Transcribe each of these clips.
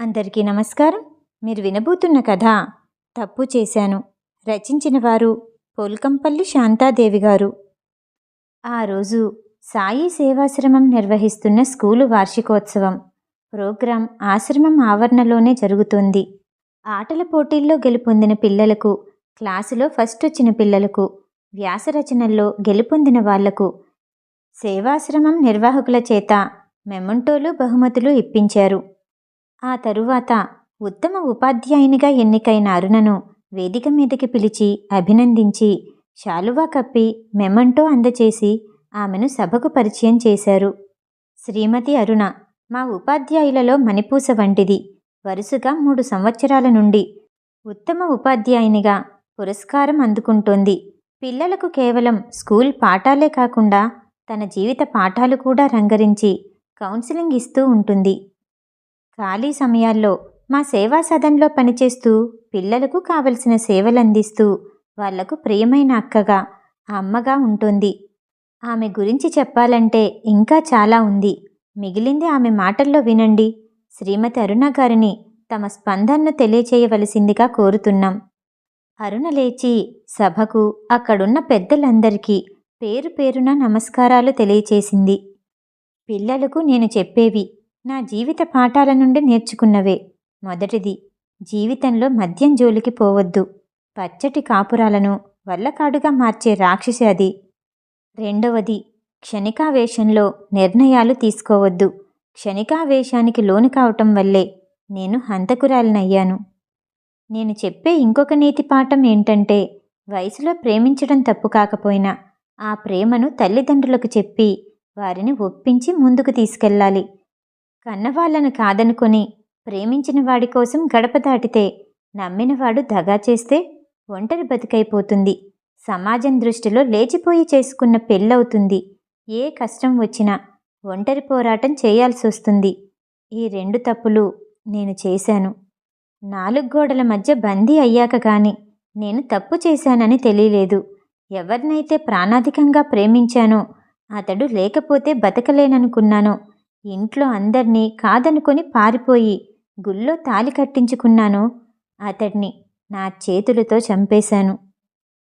అందరికీ నమస్కారం. మీరు వినబోతున్న కథ తప్పు చేశాను రచించిన వారు పోల్కంపల్లి శాంతాదేవి గారు. ఆ రోజు సాయి సేవాశ్రమం నిర్వహిస్తున్న స్కూలు వార్షికోత్సవం ప్రోగ్రాం ఆశ్రమం ఆవరణలోనే జరుగుతోంది. ఆటల పోటీల్లో గెలుపొందిన పిల్లలకు క్లాసులో ఫస్ట్ వచ్చిన పిల్లలకు వ్యాసరచనల్లో గెలుపొందిన వాళ్ళకు సేవాశ్రమం నిర్వాహకుల చేత మెమంటోలు బహుమతులు ఇప్పించారు. ఆ తరువాత ఉత్తమ ఉపాధ్యాయునిగా ఎన్నికైన అరుణను వేదిక మీదకి పిలిచి అభినందించి శాలువా కప్పి మెమంటో అందచేసి ఆమెను సభకు పరిచయం చేశారు. శ్రీమతి అరుణ మా ఉపాధ్యాయులలో మణిపూస వంటిది. వరుసగా మూడు సంవత్సరాల నుండి ఉత్తమ ఉపాధ్యాయునిగా పురస్కారం అందుకుంటోంది. పిల్లలకు కేవలం స్కూల్ పాఠాలే కాకుండా తన జీవిత పాఠాలు కూడా రంగరించి కౌన్సిలింగ్ ఇస్తూ ఉంటుంది. ఖాళీ సమయాల్లో మా సేవా సదన్లో పనిచేస్తూ పిల్లలకు కావలసిన సేవలందిస్తూ వాళ్ళకు ప్రియమైన అక్కగా ఆ అమ్మగా ఉంటుంది. ఆమె గురించి చెప్పాలంటే ఇంకా చాలా ఉంది. మిగిలింది ఆమె మాటల్లో వినండి. శ్రీమతి అరుణ గారిని తమ స్పందనను తెలియచేయవలసిందిగా కోరుతున్నాం. అరుణ లేచి సభకు అక్కడున్న పెద్దలందరికీ పేరు పేరున నమస్కారాలు తెలియచేసింది. పిల్లలకు నేను చెప్పేవి నా జీవిత పాఠాల నుండి నేర్చుకున్నవే. మొదటిది జీవితంలో మద్యం జోలికి పోవద్దు. పచ్చటి కాపురాలను వల్లకాడుగా మార్చే రాక్షసి అది. రెండవది క్షణికావేశంలో నిర్ణయాలు తీసుకోవద్దు. క్షణికావేశానికి లోను కావటం వల్లే నేను హంతకురాలినయ్యాను. నేను చెప్పే ఇంకొక నీతి పాఠం ఏంటంటే వయసులో ప్రేమించడం తప్పు కాకపోయినా ఆ ప్రేమను తల్లిదండ్రులకు చెప్పి వారిని ఒప్పించి ముందుకు తీసుకెళ్ళాలి. కన్నవాళ్ళను కాదనుకొని ప్రేమించిన వాడి కోసం గడప దాటితే నమ్మినవాడు దగా చేస్తే ఒంటరి బతికైపోతుంది. సమాజం దృష్టిలో లేచిపోయి చేసుకున్న పెళ్ళవుతుంది. ఏ కష్టం వచ్చినా ఒంటరి పోరాటం చేయాల్సి వస్తుంది. ఈ రెండు తప్పులు నేను చేశాను. నాలుగు గోడల మధ్య బందీ అయ్యాక కానీ నేను తప్పు చేశానని తెలియలేదు. ఎవరినైతే ప్రాణాధికంగా ప్రేమించానో అతడు లేకపోతే బతకలేననుకున్నానో ఇంట్లో అందర్నీ కాదనుకొని పారిపోయి గుళ్ళో తాలి కట్టించుకున్నానో. అతడిని నా చేతులతో చంపేశాను.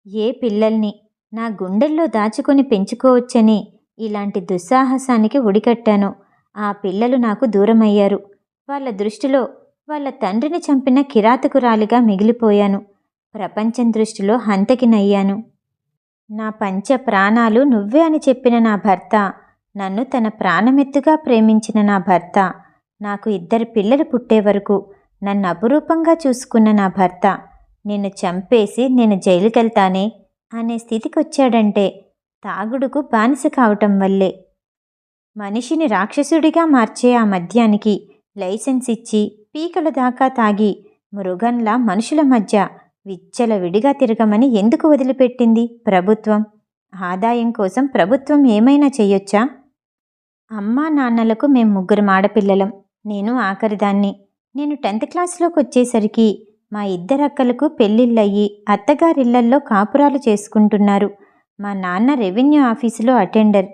ఏ పిల్లల్ని నా గుండెల్లో దాచుకొని పెంచుకోవచ్చని ఇలాంటి దుస్సాహసానికి ఒడికట్టాను ఆ పిల్లలు నాకు దూరమయ్యారు. వాళ్ళ దృష్టిలో వాళ్ళ తండ్రిని చంపిన కిరాతకురాలిగా మిగిలిపోయాను. ప్రపంచం దృష్టిలో హంతకినయ్యాను. నా పంచ ప్రాణాలు నువ్వే అని చెప్పిన నా భర్త నన్ను తన ప్రాణమెత్తుగా ప్రేమించిన నా భర్త నాకు ఇద్దరు పిల్లలు పుట్టే వరకు నన్ను అపురూపంగా చూసుకున్న నా భర్త నిన్ను చంపేసి నేను జైలుకెళ్తానే అనే స్థితికి వచ్చాడంటే తాగుడుకు బానిస కావటం వల్లే. మనిషిని రాక్షసుడిగా మార్చే ఆ మద్యానికి లైసెన్స్ ఇచ్చి పీకల దాకా తాగి మృగంలా మనుషుల మధ్య విచ్చల విడిగా తిరగమని ఎందుకు వదిలిపెట్టింది ప్రభుత్వం? ఆదాయం కోసం ప్రభుత్వం ఏమైనా చేయొచ్చా అమ్మా నాన్నలకు మేము ముగ్గురు ఆడపిల్లలం. నేను ఆఖరిదాన్ని. నేను టెన్త్ క్లాస్లోకి వచ్చేసరికి మా ఇద్దరక్కలకు పెళ్ళిళ్ళయ్యి అత్తగారిళ్ళల్లో కాపురాలు చేసుకుంటున్నారు. మా నాన్న రెవెన్యూ ఆఫీసులో అటెండర్.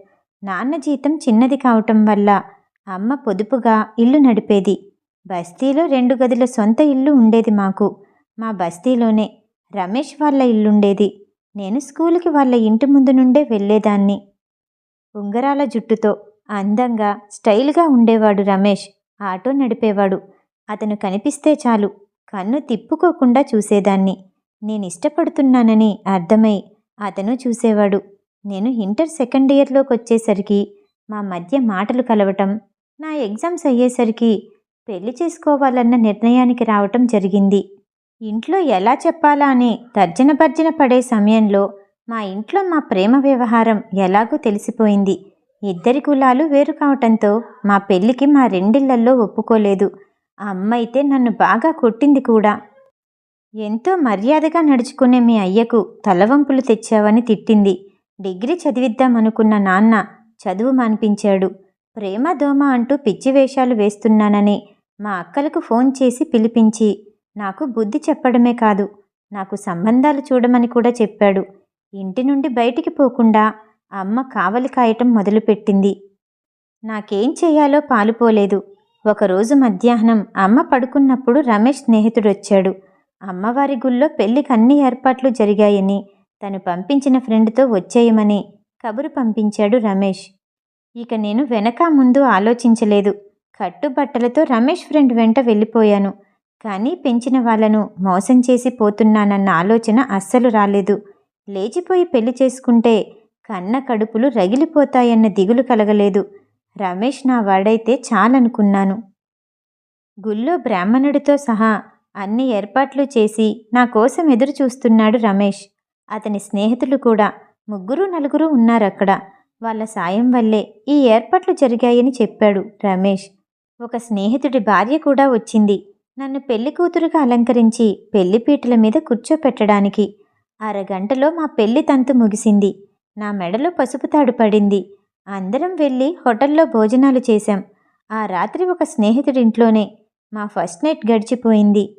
నాన్న జీతం చిన్నది కావటం వల్ల అమ్మ పొదుపుగా ఇల్లు నడిపేది. బస్తీలో రెండు గదుల సొంత ఇల్లు ఉండేది మాకు. మా బస్తీలోనే రమేష్ వాళ్ళ ఇల్లుండేది. నేను స్కూలుకి వాళ్ళ ఇంటి ముందు నుండే వెళ్ళేదాన్ని. ఉంగరాల జుట్టుతో అందంగా స్టైల్గా ఉండేవాడు రమేష్. ఆటో నడిపేవాడు. అతను కనిపిస్తే చాలు. కన్ను తిప్పుకోకుండా చూసేదాన్ని. నేను ఇష్టపడుతున్నానని అర్థమై అతను చూసేవాడు. నేను ఇంటర్ సెకండ్ ఇయర్లోకి వచ్చేసరికి మా మధ్య మాటలు కలవటం నా ఎగ్జామ్స్ అయ్యేసరికి పెళ్ళి చేసుకోవాలన్న నిర్ణయానికి రావటం జరిగింది. ఇంట్లో ఎలా చెప్పాలా అని తర్జన భర్జన పడే సమయంలో మా ఇంట్లో మా ప్రేమ వ్యవహారం ఎలాగో తెలిసిపోయింది. ఇద్దరి కులాలు వేరు కావటంతో మా పెళ్ళికి మా రెండిళ్ళల్లో ఒప్పుకోలేదు. ఆ అమ్మ అయితే నన్ను బాగా కొట్టింది కూడా. ఎంతో మర్యాదగా నడుచుకునే మీ అయ్యకు తలవంపులు తెచ్చావని తిట్టింది. డిగ్రీ చదివిద్దామనుకున్న నాన్న చదువు మానిపించాడు. ప్రేమ దోమ అంటూ పిచ్చి వేషాలు వేస్తున్నానని మా అక్కలకు ఫోన్ చేసి పిలిపించి నాకు బుద్ధి చెప్పడమే కాదు నాకు సంబంధాలు చూడమని కూడా చెప్పాడు. ఇంటి నుండి బయటికి పోకుండా అమ్మ కావలి కాయటం మొదలుపెట్టింది. నాకేం చేయాలో పాలుపోలేదు. ఒకరోజు మధ్యాహ్నం అమ్మ పడుకున్నప్పుడు రమేష్ స్నేహితుడొచ్చాడు. అమ్మవారి గుళ్ళో పెళ్ళికి అన్ని ఏర్పాట్లు జరిగాయని తను పంపించిన ఫ్రెండ్తో వచ్చేయమని కబురు పంపించాడు రమేష్. ఇక నేను వెనక ముందు ఆలోచించలేదు. కట్టుబట్టలతో రమేష్ ఫ్రెండ్ వెంట వెళ్ళిపోయాను. కానీ పెంచిన వాళ్ళను మోసం చేసి పోతున్నానన్న ఆలోచన అస్సలు రాలేదు. లేచిపోయి పెళ్ళి చేసుకుంటే కన్న కడుపులు రగిలిపోతాయన్న దిగులు కలగలేదు. రమేష్ నా వాడైతే చాలనుకున్నాను. గుళ్ళో బ్రాహ్మణుడితో సహా అన్ని ఏర్పాట్లు చేసి నా కోసం ఎదురు చూస్తున్నాడు రమేష్. అతని స్నేహితులు కూడా ముగ్గురు నలుగురు ఉన్నారక్కడ. వాళ్ళ సాయం వల్లే ఈ ఏర్పాట్లు జరిగాయని చెప్పాడు రమేష్. ఒక స్నేహితుడి భార్య కూడా వచ్చింది. నన్ను పెళ్ళి కూతురుగా అలంకరించి పెళ్ళిపీటల మీద కూర్చోపెట్టడానికి. అరగంటలో మా పెళ్ళి తంతు ముగిసింది. నా మెడలో పసుపు తాడు పడింది. అందరం వెళ్ళి హోటల్లో భోజనాలు చేశాం. ఆ రాత్రి ఒక స్నేహితుడింట్లోనే మా ఫస్ట్ నైట్ గడిచిపోయింది.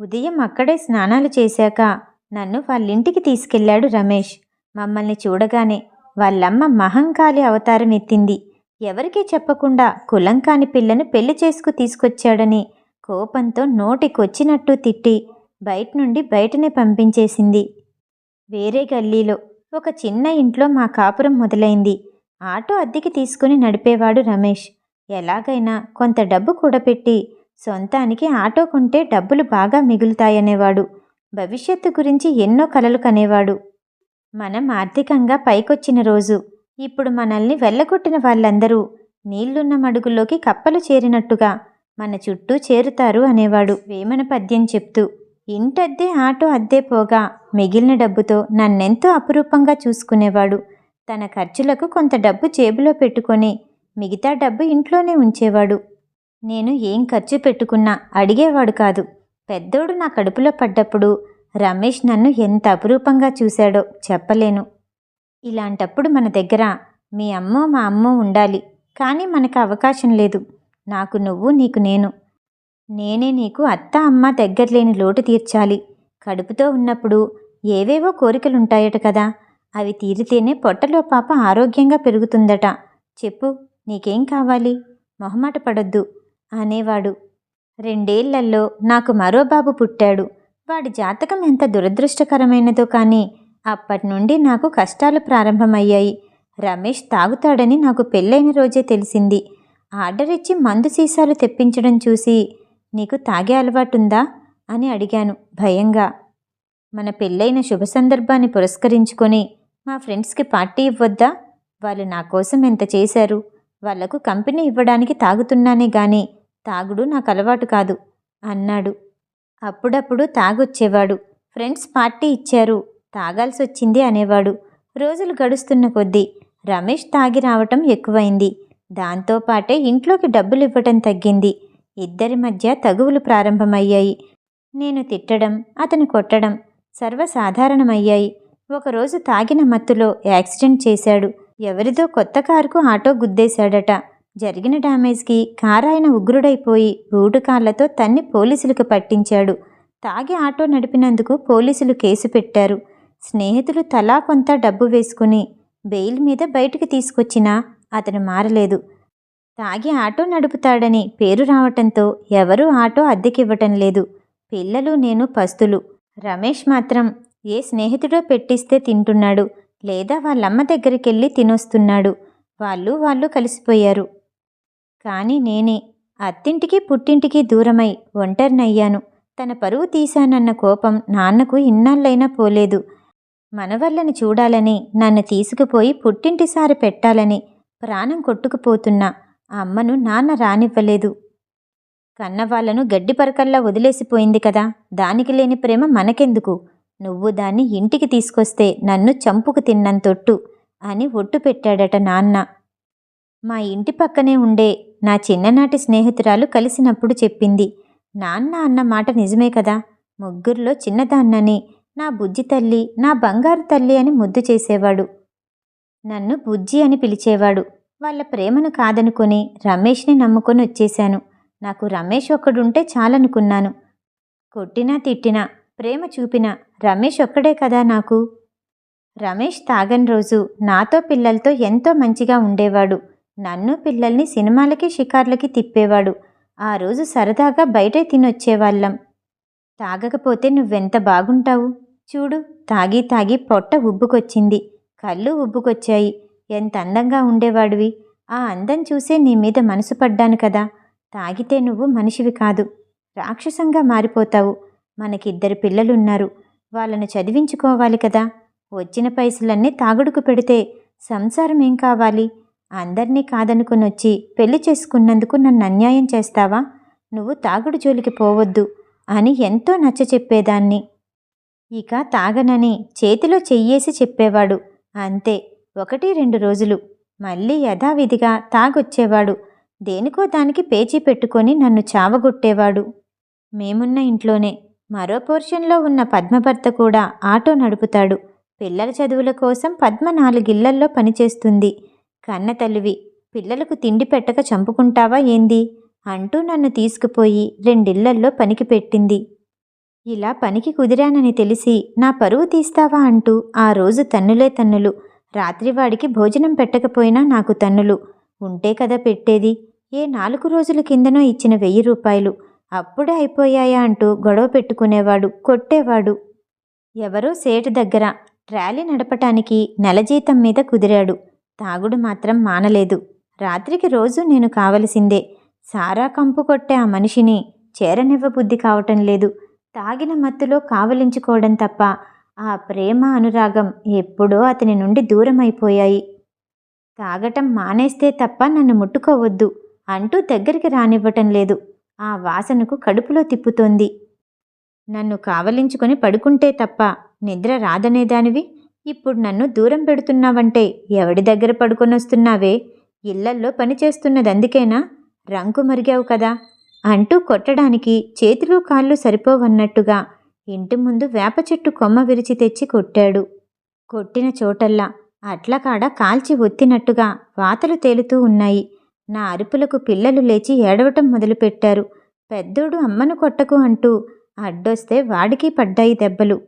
ఉదయం అక్కడే స్నానాలు చేశాక నన్ను వాళ్ళింటికి తీసుకెళ్ళాడు రమేష్. మమ్మల్ని చూడగానే వాళ్ళమ్మ మహంకాళి అవతారం ఎత్తింది. ఎవరికీ చెప్పకుండా కులం కాని పిల్లను పెళ్ళి చేసుకు తీసుకొచ్చాడని కోపంతో నోటికొచ్చినట్టు తిట్టి బయట నుండి బయటనే పంపించేసింది. వేరే గల్లీలో ఒక చిన్న ఇంట్లో మా కాపురం మొదలైంది. ఆటో అద్దెకి తీసుకుని నడిపేవాడు రమేష్. ఎలాగైనా కొంత డబ్బు కూడపెట్టి సొంతానికి ఆటో కొంటే డబ్బులు బాగా మిగులుతాయనేవాడు. భవిష్యత్తు గురించి ఎన్నో కలలు కనేవాడు. మనం ఆర్థికంగా పైకొచ్చిన రోజు. ఇప్పుడు మనల్ని వెళ్ళగొట్టిన వాళ్ళందరూ నీళ్ళున్న మడుగులోకి కప్పలు చేరినట్టుగా మన చుట్టూ చేరుతారు అనేవాడు వేమన పద్యం చెప్తూ. ఇంటద్దె ఆటో అద్దె పోగా. మిగిలిన డబ్బుతో నన్నెంతో అపురూపంగా చూసుకునేవాడు. తన ఖర్చులకు కొంత డబ్బు జేబులో పెట్టుకొని మిగతా డబ్బు ఇంట్లోనే ఉంచేవాడు. నేను ఏం ఖర్చు పెట్టుకున్నా అడిగేవాడు కాదు. పెద్దోడు నా కడుపులో పడ్డప్పుడు రమేష్ నన్ను ఎంత అపురూపంగా చూశాడో చెప్పలేను. ఇలాంటప్పుడు మన దగ్గర మీ అమ్మో మా అమ్మో ఉండాలి. కానీ మనకు అవకాశం లేదు. నాకు నువ్వు నీకు నేను. నేనే నీకు అత్త అమ్మ దగ్గరలేని లోటు తీర్చాలి. కడుపుతో ఉన్నప్పుడు ఏవేవో కోరికలుంటాయట కదా. అవి తీరితేనే పొట్టలో పాప ఆరోగ్యంగా పెరుగుతుందట. చెప్పు నీకేం కావాలి? మొహమాట పడొద్దు అనేవాడు. రెండేళ్ళలో నాకు మరో బాబు పుట్టాడు. వాడి జాతకం ఎంత దురదృష్టకరమైనదో కానీ అప్పటి నుండి నాకు కష్టాలు ప్రారంభమయ్యాయి. రమేష్ తాగుతాడని నాకు పెళ్ళైన రోజే తెలిసింది. ఆర్డర్ ఇచ్చి మందు సీసాలు తెప్పించడం చూసి నీకు తాగే అలవాటుందా? అని అడిగాను భయంగా. మన పెళ్ళైన శుభ సందర్భాన్ని పురస్కరించుకొని మా ఫ్రెండ్స్కి పార్టీ ఇవ్వద్దా? వాళ్ళు నా కోసం ఎంత చేశారు? వాళ్ళకు కంపెనీ ఇవ్వడానికి తాగుతున్నానే గాని తాగుడు నాకు అలవాటు కాదు అన్నాడు. అప్పుడప్పుడు తాగొచ్చేవాడు. ఫ్రెండ్స్ పార్టీ ఇచ్చారు తాగాల్సి వచ్చింది అనేవాడు. రోజులు గడుస్తున్న కొద్దీ రమేష్ తాగి రావటం ఎక్కువైంది. దాంతోపాటే ఇంట్లోకి డబ్బులు ఇవ్వటం తగ్గింది. ఇద్దరి మధ్య తగువులు ప్రారంభమయ్యాయి. నేను తిట్టడం అతను కొట్టడం సర్వసాధారణమయ్యాయి. ఒకరోజు తాగిన మత్తులో యాక్సిడెంట్ చేశాడు. ఎవరిదో కొత్త కారుకు ఆటో గుద్దేశాడట. జరిగిన డ్యామేజ్కి కారాయన ఉగ్రుడైపోయి బూటుకాళ్ళతో తన్ని పోలీసులకు పట్టించాడు. తాగి ఆటో నడిపినందుకు పోలీసులు కేసు పెట్టారు. స్నేహితులు తలా కొంత డబ్బు వేసుకుని బెయిల్ మీద బయటకు తీసుకొచ్చినా అతను మారలేదు. తాగి ఆటో నడుపుతాడని పేరు రావటంతో ఎవరూ ఆటో అద్దెకివ్వటం లేదు. పిల్లలు నేను పస్తులు. రమేష్ మాత్రం ఏ స్నేహితుడో పెట్టిస్తే తింటున్నాడు లేదా వాళ్ళమ్మ దగ్గరికెళ్ళి తినొస్తున్నాడు. వాళ్ళు వాళ్ళు కలిసిపోయారు. కానీ నేనే అత్తింటికి పుట్టింటికి దూరమై ఒంటరినయ్యాను. తన పరువు తీశానన్న కోపం నాన్నకు ఇన్నాళ్ళైనా పోలేదు. మనవళ్ళని చూడాలని నన్ను తీసుకుపోయి పుట్టింటిసారి పెట్టాలని ప్రాణం కొట్టుకుపోతున్నా. ఆ అమ్మను నాన్న రానివ్వలేదు. కన్నవాళ్ళను గడ్డి పరకల్లా వదిలేసిపోయింది కదా దానికి లేని ప్రేమ మనకెందుకు? నువ్వు దాన్ని ఇంటికి తీసుకొస్తే నన్ను చంపుకు తిన్నంతొట్టు అని ఒట్టు పెట్టాడట నాన్న. మా ఇంటి పక్కనే ఉండే నా చిన్ననాటి స్నేహితురాలు కలిసినప్పుడు చెప్పింది నాన్న అన్న మాట నిజమే కదా ముగ్గురిలో చిన్నదాన్నని నా బుజ్జి తల్లి నా బంగారు తల్లి అని ముద్దు చేసేవాడు. నన్ను బుజ్జి అని పిలిచేవాడు. వాళ్ళ ప్రేమను కాదనుకొని రమేష్ని నమ్ముకొని వచ్చేశాను. నాకు రమేష్ ఒక్కడుంటే చాలనుకున్నాను. కొట్టినా తిట్టినా ప్రేమ చూపినా రమేష్ ఒక్కడే కదా నాకు. రమేష్ తాగని రోజు నాతో పిల్లలతో ఎంతో మంచిగా ఉండేవాడు. నన్ను పిల్లల్ని సినిమాలకి షికార్లకి తిప్పేవాడు. ఆ రోజు సరదాగా బయటే తినొచ్చేవాళ్ళం. తాగకపోతే నువ్వెంత బాగుంటావు? చూడు తాగి తాగి పొట్ట ఉబ్బుకొచ్చింది. కళ్ళు ఉబ్బుకొచ్చాయి. ఎంత అందంగా ఉండేవాడివి. ఆ అందం చూసే నీ మీద మనసు పడ్డాను కదా. తాగితే నువ్వు మనిషివి కాదు. రాక్షసంగా మారిపోతావు. మనకిద్దరు పిల్లలున్నారు. వాళ్ళను చదివించుకోవాలి కదా. వచ్చిన పైసలన్నీ తాగుడుకు పెడితే సంసారం ఏం కావాలి? అందరినీ కాదనుకునొచ్చి పెళ్ళి చేసుకున్నందుకు నన్ను అన్యాయం చేస్తావా? నువ్వు తాగుడు జోలికి పోవద్దు అని ఎంతో నచ్చ చెప్పేదాన్ని. ఇక తాగనని చేతిలో చెయ్యేసి చెప్పేవాడు. అంతే. ఒకటి రెండు రోజులు. మళ్ళీ యథావిధిగా తాగొచ్చేవాడు. దేనికో దానికి పేచీ పెట్టుకొని నన్ను చావగొట్టేవాడు. మేమున్న ఇంట్లోనే. మరో పోర్షన్లో ఉన్న పద్మభర్త కూడా ఆటో నడుపుతాడు. పిల్లల చదువుల కోసం పద్మ నాలుగిళ్ళల్లో పనిచేస్తుంది. కన్న తల్లివి పిల్లలకు తిండి పెట్టక చంపుకుంటావా ఏంది? అంటూ నన్ను తీసుకుపోయి రెండిళ్ళల్లో పనికి పెట్టింది. ఇలా పనికి కుదిరానని తెలిసి నా పరువు తీస్తావా? అంటూ ఆ రోజు తన్నులే తన్నులు. రాత్రి వాడికి భోజనం పెట్టకపోయినా నాకు తన్నులు. ఉంటే కదా పెట్టేది. ఏ నాలుగు రోజుల కిందనో ఇచ్చిన వెయ్యి రూపాయలు. అప్పుడే అయిపోయాయా అంటూ గొడవ పెట్టుకునేవాడు కొట్టేవాడు. ఎవరో సేటు దగ్గర ట్రాలీ నడపటానికి నెల జీతం మీద కుదిరాడు. తాగుడు మాత్రం మానలేదు. రాత్రికి రోజు నేను కావలసిందే. సారా కంపు కొట్టే ఆ మనిషిని చేరనివ్వ బుద్ధి కావటం లేదు. తాగిన మత్తులో కావలించుకోవడం తప్ప ఆ ప్రేమ అనురాగం ఎప్పుడో అతని నుండి దూరం అయిపోయాయి తాగటం మానేస్తే తప్ప నన్ను ముట్టుకోవద్దు అంటూ దగ్గరికి రానివ్వటం లేదు. ఆ వాసనకు కడుపులో తిప్పుతోంది. నన్ను కావలించుకొని పడుకుంటే తప్ప నిద్ర రాదనేదానివి ఇప్పుడు నన్ను దూరం పెడుతున్నావంటే ఎవడి దగ్గర పడుకొనొస్తున్నావే? ఇళ్ళల్లో పనిచేస్తున్నది అందుకేనా రంకు మరిగావు కదా? అంటూ కొట్టడానికి చేతులు కాళ్ళు సరిపోవన్నట్టుగా ఇంటి ముందు వేప చెట్టు కొమ్మ విరిచి తెచ్చి కొట్టాడు. కొట్టిన చోటల్లా అట్లకాడ కాల్చి ఒత్తినట్టుగా వాతలు తేలుతూ ఉన్నాయి. నా అరుపులకు పిల్లలు లేచి ఏడవటం మొదలుపెట్టారు. పెద్దోడు అమ్మను కొట్టకు అంటూ అడ్డొస్తే వాడికి పడ్డాయి దెబ్బలు.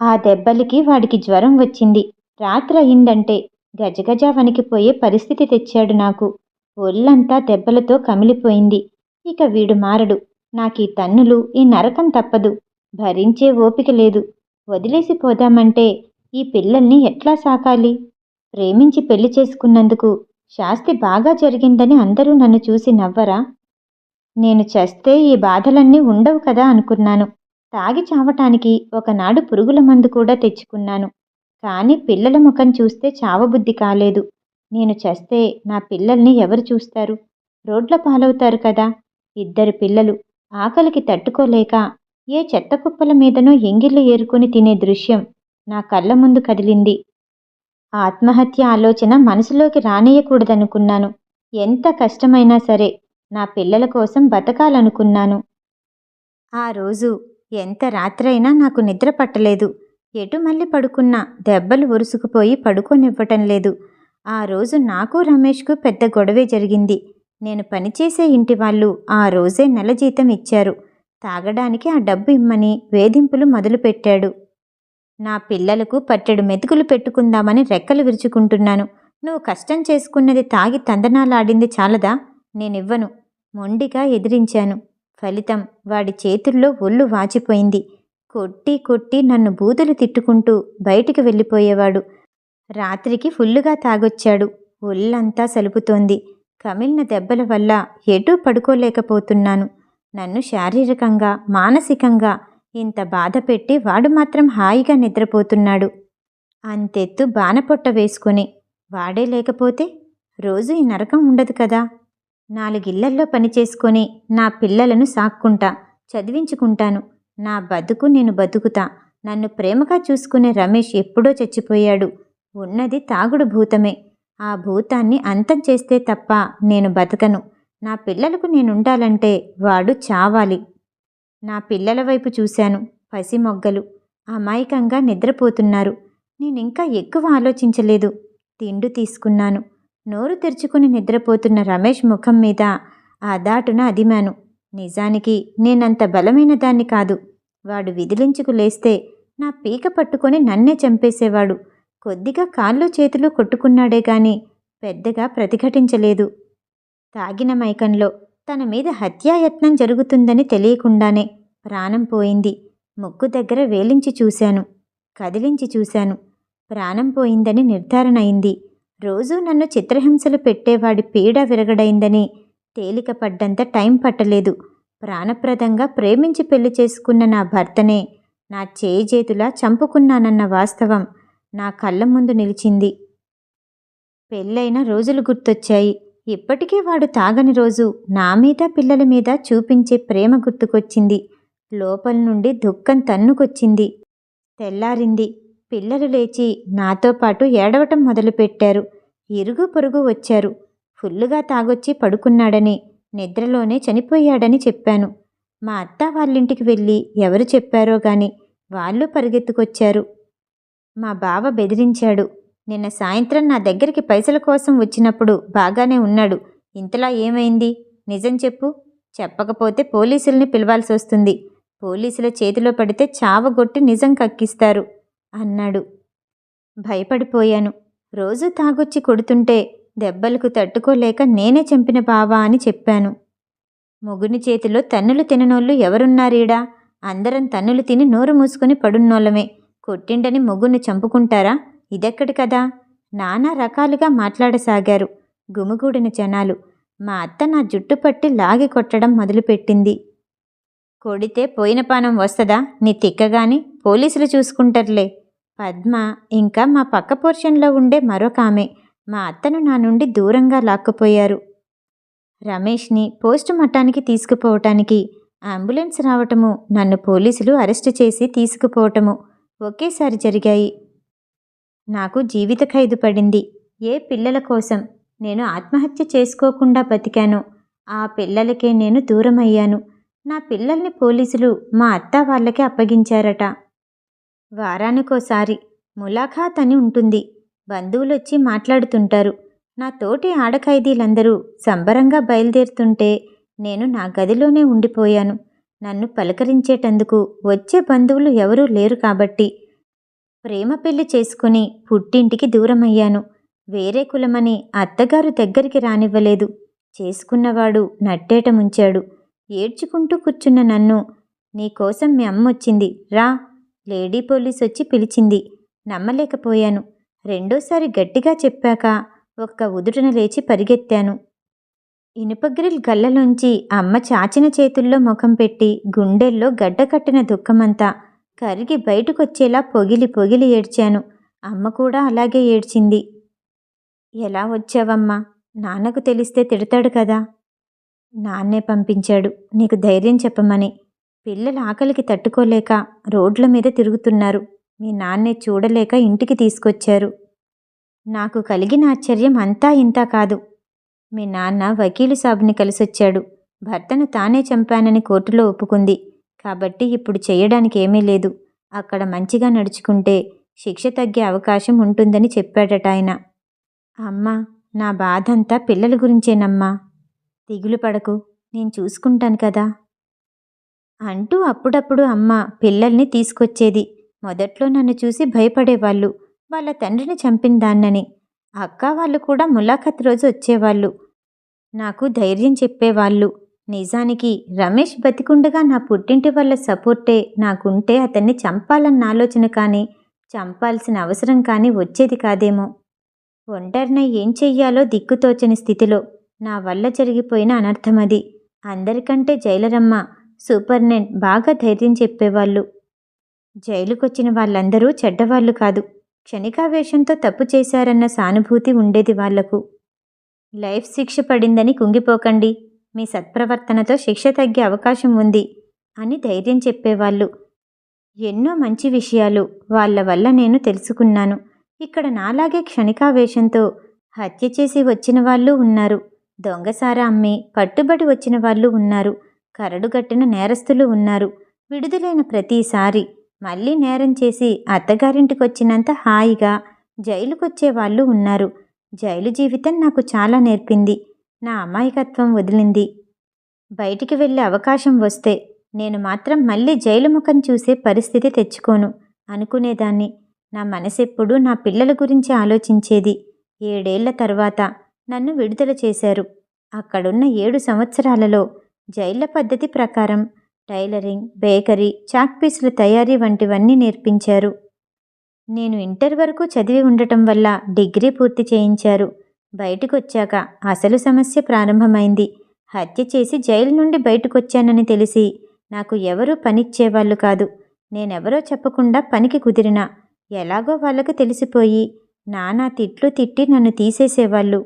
ఆ దెబ్బలకి వాడికి జ్వరం వచ్చింది. రాత్రి అయిందంటే గజగజ వణికిపోయే పరిస్థితి తెచ్చాడు నాకు. ఒళ్ళంతా దెబ్బలతో కమిలిపోయింది. ఇక వీడు మారడు. నాకీ తన్నులు ఈ నరకం తప్పదు. భరించే ఓపిక లేదు. వదిలేసి పోదామంటే ఈ పిల్లల్ని ఎట్లా సాకాలి? ప్రేమించి పెళ్ళి చేసుకున్నందుకు శాస్తి బాగా జరిగిందని అందరూ నన్ను చూసి నవ్వరా? నేను చేస్తే ఈ బాధలన్నీ ఉండవు కదా అనుకున్నాను. తాగి చావటానికి ఒకనాడు పురుగుల మందు కూడా తెచ్చుకున్నాను. కానీ పిల్లల ముఖం చూస్తే చావబుద్ధి కాలేదు. నేను చేస్తే నా పిల్లల్ని ఎవరు చూస్తారు? రోడ్ల పాలవుతారు కదా. ఇద్దరు పిల్లలు ఆకలికి తట్టుకోలేక ఏ చెత్తకుప్పల మీదనో ఎంగిళ్ళు ఏరుకొని తినే దృశ్యం నా కళ్ళ ముందు కదిలింది. ఆత్మహత్య ఆలోచన మనసులోకి రానేయకూడదనుకున్నాను ఎంత కష్టమైనా సరే నా పిల్లల కోసం బతకాలనుకున్నాను. ఆ రోజు ఎంత రాత్రైనా నాకు నిద్ర పట్టలేదు. ఎటు మళ్ళీ పడుకున్నా దెబ్బలు ఉరుసుకుపోయి పడుకోనివ్వటం లేదు. ఆ రోజు నాకు రమేష్కు పెద్ద గొడవే జరిగింది. నేను పనిచేసే ఇంటి వాళ్ళు ఆ రోజే నెల జీతం ఇచ్చారు. తాగడానికి ఆ డబ్బు ఇమ్మని వేధింపులు మొదలుపెట్టాడు. నా పిల్లలకు పట్టెడు మెతుకులు పెట్టుకుందామని రెక్కలు విరుచుకుంటున్నాను. నువ్వు కష్టం చేసుకున్నది తాగి తందనాలాడింది చాలదా? నేనివ్వను. మొండిగా ఎదిరించాను. ఫలితం వాడి చేతుల్లో ఒళ్ళు వాచిపోయింది. కొట్టి కొట్టి నన్ను బూతులు తిట్టుకుంటూ బయటికి వెళ్ళిపోయేవాడు. రాత్రికి ఫుల్లుగా తాగొచ్చాడు. ఒళ్ళంతా సలుపుతోంది. కమిలిన దెబ్బల వల్ల ఎటూ పడుకోలేకపోతున్నాను. నన్ను శారీరకంగా మానసికంగా ఇంత బాధ పెట్టి వాడు మాత్రం హాయిగా నిద్రపోతున్నాడు. అంతెత్తు బాణపొట్ట వేసుకొని వాడే లేకపోతే రోజు ఈ నరకం ఉండదు కదా. నాలుగిళ్ళల్లో పనిచేసుకొని నా పిల్లలను సాక్కుంటా చదివించుకుంటాను. నా బతుకు నేను బతుకుతా. నన్ను ప్రేమగా చూసుకునే రమేష్ ఎప్పుడో చచ్చిపోయాడు. ఉన్నది తాగుడు భూతమే. ఆ భూతాన్ని అంతం చేస్తే తప్ప నేను బతకను. నా పిల్లలకు నేనుండాలంటే వాడు చావాలి. నా పిల్లల వైపు చూశాను. పసి మొగ్గలు. అమాయకంగా నిద్రపోతున్నారు. నేనింకా ఎక్కువ ఆలోచించలేదు. తిండు తీసుకున్నాను. నోరు తెరుచుకుని నిద్రపోతున్న రమేష్ ముఖం మీద ఆ దాటున అదిమాను. నిజానికి నేనంత బలమైన దాన్ని కాదు. వాడు విదిలించుకు లేస్తే నా పీక పట్టుకొని నన్నే చంపేసేవాడు. కొద్దిగా కాళ్ళు చేతులు కొట్టుకున్నాడే గాని పెద్దగా ప్రతిఘటించలేదు. తాగిన మైకంలో తన మీద హత్యాయత్నం జరుగుతుందని తెలియకుండానే ప్రాణం పోయింది. ముక్కు దగ్గర వేలించి చూశాను కదిలించి చూశాను. ప్రాణం పోయిందని నిర్ధారణ అయింది. రోజూ నన్ను చిత్రహింసలు పెట్టేవాడి పీడ విరగడైందని తేలిక పడ్డంత టైం పట్టలేదు. ప్రాణప్రదంగా ప్రేమించి పెళ్ళి చేసుకున్న నా భర్తనే నా చేయి చంపుకున్నానన్న వాస్తవం నా కళ్ళ ముందు నిలిచింది. పెళ్ళైన రోజులు గుర్తొచ్చాయి. ఇప్పటికీ వాడు తాగని రోజు నా మీద పిల్లల మీద చూపించే ప్రేమ గుర్తుకొచ్చింది. లోపల నుండి దుఃఖం తన్నుకొచ్చింది. తెల్లారింది. పిల్లలు లేచి నాతో పాటు ఏడవటం మొదలుపెట్టారు. ఇరుగు పొరుగు వచ్చారు. ఫుల్లుగా తాగొచ్చి పడుకున్నాడని నిద్రలోనే చనిపోయాడని చెప్పాను. మా అత్త వాళ్ళింటికి వెళ్ళి ఎవరు చెప్పారో గాని వాళ్ళు పరిగెత్తుకొచ్చారు. మా బావ బెదిరించాడు. నిన్న సాయంత్రం నా దగ్గరికి పైసల కోసం వచ్చినప్పుడు బాగానే ఉన్నాడు. ఇంతలా ఏమైంది? నిజం చెప్పు. చెప్పకపోతే పోలీసుల్ని పిలవాల్సి వస్తుంది. పోలీసుల చేతిలో పడితే చావగొట్టి నిజం కక్కిస్తారు అన్నాడు. భయపడిపోయాను. రోజు తాగొచ్చి కొడుతుంటే దెబ్బలకు తట్టుకోలేక నేనే చంపిన బావా అని చెప్పాను. మొగుని చేతిలో తన్నులు తిననోళ్ళు ఎవరున్నారీడా? అందరం తన్నులు తిని నోరు మూసుకొని పడున్నోళ్ళమే. కొట్టిండని మొగుని చంపుకుంటారా? ఇదెక్కడి కదా నానా రకాలుగా మాట్లాడసాగారు గుమిగూడిన జనాలు. మా అత్త నా జుట్టు పట్టి లాగి కొట్టడం మొదలుపెట్టింది. కొడితే పోయిన పానం వస్తుందా? నీ తిక్కగాని పోలీసులు చూసుకుంటారులే. పద్మ ఇంకా మా పక్క పోర్షన్లో ఉండే మరొక ఆమె మా అత్తను నా నుండి దూరంగా లాక్కుపోయారు. రమేష్ని పోస్ట్ మట్టానికి తీసుకుపోవటానికి అంబులెన్స్ రావటము నన్ను పోలీసులు అరెస్టు చేసి తీసుకుపోవటము ఒకేసారి జరిగాయి. నాకు జీవిత ఖైదు పడింది. ఏ పిల్లల కోసం నేను ఆత్మహత్య చేసుకోకుండా బతికాను. ఆ పిల్లలకే నేను దూరమయ్యాను. నా పిల్లల్ని పోలీసులు మా అత్త వాళ్ళకి అప్పగించారట. వారానికోసారి ములాఖాత్ అని ఉంటుంది. బంధువులొచ్చి మాట్లాడుతుంటారు. నా తోటి ఆడఖైదీలందరూ సంబరంగా బయలుదేరుతుంటే నేను నా గదిలోనే ఉండిపోయాను. నన్ను పలకరించేటందుకు వచ్చే బంధువులు ఎవరూ లేరు కాబట్టి ప్రేమ పెళ్ళి చేసుకుని పుట్టింటికి దూరమయ్యాను. వేరే కులమని అత్తగారు దగ్గరికి రానివ్వలేదు. చేసుకున్నవాడు నట్టేట ముంచాడు. ఏడ్చుకుంటూ కూర్చున్న నన్ను నీకోసం మీ అమ్మ వచ్చింది. రా. లేడీ పోలీస్ వచ్చి పిలిచింది. నమ్మలేకపోయాను. రెండోసారి గట్టిగా చెప్పాక ఒక్క ఉదుటన లేచి పరిగెత్తాను. ఇనుపగ్రిల్ గల్లలోంచి అమ్మ చాచిన చేతుల్లో ముఖం పెట్టి గుండెల్లో గడ్డకట్టిన దుఃఖమంతా కరిగి బయటకొచ్చేలా పొగిలి పొగిలి ఏడ్చాను. అమ్మ కూడా అలాగే ఏడ్చింది. ఎలా వచ్చావమ్మా? నాన్నకు తెలిస్తే తిడతాడు కదా? నాన్నే పంపించాడు. నీకు ధైర్యం చెప్పమని. పిల్లల ఆకలికి తట్టుకోలేక రోడ్ల మీద తిరుగుతున్నారు. మీ నాన్నే చూడలేక ఇంటికి తీసుకొచ్చారు. నాకు కలిగిన ఆశ్చర్యం అంతా ఇంతా కాదు. మీ నాన్న వకీలు సాబుని కలిసొచ్చాడు. భర్తను తానే చంపానని కోర్టులో ఒప్పుకుంది. కాబట్టి ఇప్పుడు చేయడానికి ఏమీ లేదు. అక్కడ మంచిగా నడుచుకుంటే శిక్ష తగ్గే అవకాశం ఉంటుందని చెప్పాడట ఆయన. అమ్మా నా బాధంతా పిల్లల గురించేనమ్మా. దిగులు పడకు నేను చూసుకుంటాను కదా. అంటూ అప్పుడప్పుడు అమ్మ పిల్లల్ని తీసుకొచ్చేది. మొదట్లో నన్ను చూసి భయపడేవాళ్ళు. వాళ్ళ తండ్రిని చంపిన దాన్నని. అక్క వాళ్ళు కూడా ములాఖత్ రోజు వచ్చేవాళ్ళు. నాకు ధైర్యం చెప్పేవాళ్ళు. నిజానికి రమేష్ బతికుండగా నా పుట్టింటి వాళ్ళ సపోర్టే నాకుంటే అతన్ని చంపాలన్న ఆలోచన కానీ చంపాల్సిన అవసరం కానీ వచ్చేది కాదేమో. ఒంటరిన ఏం చెయ్యాలో దిక్కుతోచని స్థితిలో నా వల్ల జరిగిపోయిన అనర్థమది అందరికంటే జైలరమ్మ సూపర్నెంట్ బాగా ధైర్యం చెప్పేవాళ్ళు. జైలుకొచ్చిన వాళ్ళందరూ చెడ్డవాళ్ళు కాదు. క్షణికావేశంతో తప్పు చేశారన్న సానుభూతి ఉండేది వాళ్ళకు. లైఫ్ శిక్ష పడిందని కుంగిపోకండి. మీ సత్ప్రవర్తనతో శిక్ష తగ్గే అవకాశం ఉంది అని ధైర్యం చెప్పేవాళ్ళు. ఎన్నో మంచి విషయాలు వాళ్ళ వల్ల నేను తెలుసుకున్నాను. ఇక్కడ నాలాగే క్షణికావేశంతో హత్య చేసి వచ్చిన వాళ్ళు ఉన్నారు. దొంగసారా అమ్మి పట్టుబడి వచ్చిన వాళ్ళు ఉన్నారు. కరడుగట్టిన నేరస్తులు ఉన్నారు. విడుదలైన ప్రతిసారి మళ్ళీ నేరం చేసి అత్తగారింటికి వచ్చినంత హాయిగా జైలుకొచ్చే వాళ్ళు ఉన్నారు. జైలు జీవితం నాకు చాలా నేర్పింది. నా అమాయకత్వం వదిలింది. బయటికి వెళ్ళే అవకాశం వస్తే నేను మాత్రం మళ్ళీ జైలు ముఖం చూసే పరిస్థితి తెచ్చుకోను అనుకునేదాన్ని. నా మనసెప్పుడు నా పిల్లల గురించి ఆలోచించేది. ఏడేళ్ళ తర్వాత నన్ను విడుదల చేశారు. అక్కడున్న ఏడు సంవత్సరాలలో జైళ్ళ పద్ధతి ప్రకారం టైలరింగ్ బేకరీ చాక్పీసుల తయారీ వంటివన్నీ నేర్పించారు. నేను ఇంటర్ వరకు చదివి ఉండటం వల్ల డిగ్రీ పూర్తి చేయించారు. బయటకొచ్చాక అసలు సమస్య ప్రారంభమైంది. హత్య చేసి జైలు నుండి బయటకొచ్చానని తెలిసి నాకు ఎవరూ పనిచ్చేవాళ్ళు కాదు. నేనెవరో చెప్పకుండా పనికి కుదిరినా. ఎలాగో వాళ్ళకు తెలిసిపోయి నానా తిట్లు తిట్టి నన్ను తీసేసేవాళ్ళు.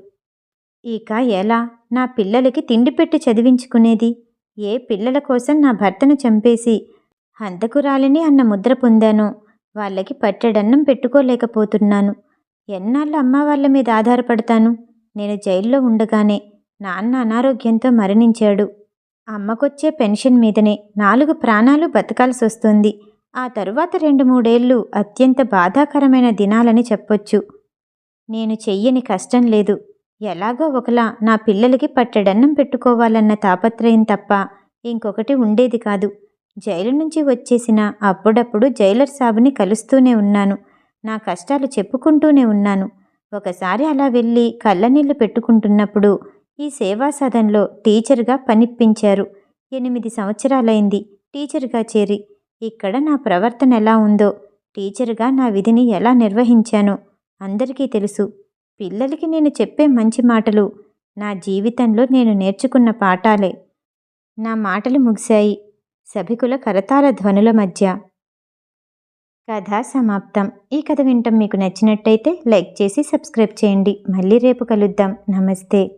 ఇక ఎలా? నా పిల్లలకి తిండి పెట్టి చదివించుకునేది? ఏ పిల్లల కోసం నా భర్తను చంపేసి హంతకురాలిని అన్న ముద్ర పొందానో? వాళ్ళకి పట్టెడన్నం పెట్టుకోలేకపోతున్నాను. ఎన్నాళ్ళు అమ్మ వాళ్ళ మీద ఆధారపడతాను? నేను జైల్లో ఉండగానే నాన్న అనారోగ్యంతో మరణించాడు. అమ్మకొచ్చే పెన్షన్ మీదనే నాలుగు ప్రాణాలు బతకాల్సి వస్తుంది ఆ తరువాత రెండు మూడేళ్ళు అత్యంత బాధాకరమైన దినాలని చెప్పొచ్చు. నేను చెయ్యని కష్టం లేదు. ఎలాగో ఒకలా నా పిల్లలకి పట్టెడన్నం పెట్టుకోవాలన్న తాపత్రయం తప్ప ఇంకొకటి ఉండేది కాదు. జైలు నుంచి వచ్చేసిన అప్పుడప్పుడు జైలర్ సాబుని కలుస్తూనే ఉన్నాను. నా కష్టాలు చెప్పుకుంటూనే ఉన్నాను. ఒకసారి అలా వెళ్ళి కళ్ళనీళ్ళు పెట్టుకుంటున్నప్పుడు ఈ సేవా సదన్లో టీచర్గా పనిప్పించారు ఎనిమిది సంవత్సరాలైంది టీచర్గా చేరి. ఇక్కడ నా ప్రవర్తన ఎలా ఉందో టీచర్గా నా విధిని ఎలా నిర్వహించానో అందరికీ తెలుసు. పిల్లలకి నేను చెప్పే మంచి మాటలు నా జీవితంలో నేను నేర్చుకున్న పాఠాలే. నా మాటలు ముగిశాయి. సభికుల కరతాల ధ్వనుల మధ్య కథ సమాప్తం. ఈ కథ వింటం మీకు నచ్చినట్టయితే లైక్ చేసి సబ్స్క్రైబ్ చేయండి. మళ్ళీ రేపు కలుద్దాం. నమస్తే.